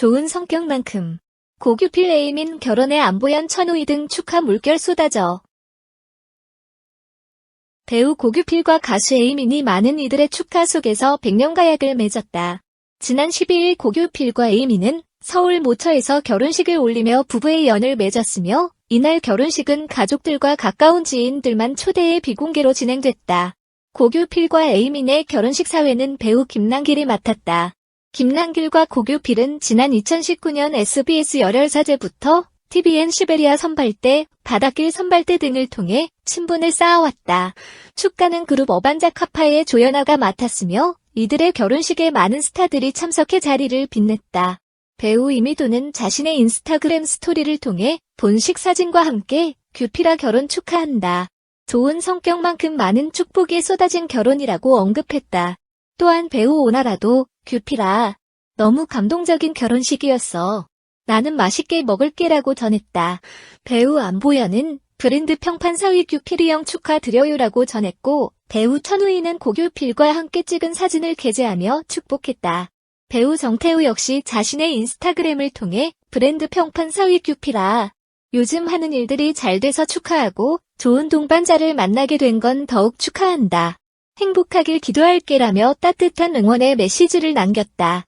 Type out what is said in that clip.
좋은 성격만큼 고규필 에이민 결혼에 안보현 천우희 등 축하 물결 쏟아져. 배우 고규필과 가수 에이민이 많은 이들의 축하 속에서 백년가약을 맺었다. 지난 12일 고규필과 에이민은 서울 모처에서 결혼식을 올리며 부부의 연을 맺었으며 이날 결혼식은 가족들과 가까운 지인들만 초대해 비공개로 진행됐다. 고규필과 에이민의 결혼식 사회는 배우 김남길이 맡았다. 김남길과 고규필은 지난 2019년 SBS 열혈사제부터 TVN 시베리아 선발대, 바닷길 선발대 등을 통해 친분을 쌓아왔다. 축가는 그룹 어반자 카파의 조연아가 맡았으며 이들의 결혼식에 많은 스타들이 참석해 자리를 빛냈다. 배우 이미도는 자신의 인스타그램 스토리를 통해 본식 사진과 함께 규필아 결혼 축하한다. 좋은 성격만큼 많은 축복이 쏟아진 결혼이라고 언급했다. 또한 배우 오나라도 규필아 너무 감동적인 결혼식이었어. 나는 맛있게 먹을게라고 전했다. 배우 안보현은 브랜드 평판 4위 규필이 형 축하드려요라고 전했고 배우 천우희는 고규필과 함께 찍은 사진을 게재하며 축복했다. 배우 정태우 역시 자신의 인스타그램을 통해 브랜드 평판 4위 규필아 요즘 하는 일들이 잘 돼서 축하하고 좋은 동반자를 만나게 된 건 더욱 축하한다. 행복하길 기도할게라며 따뜻한 응원의 메시지를 남겼다.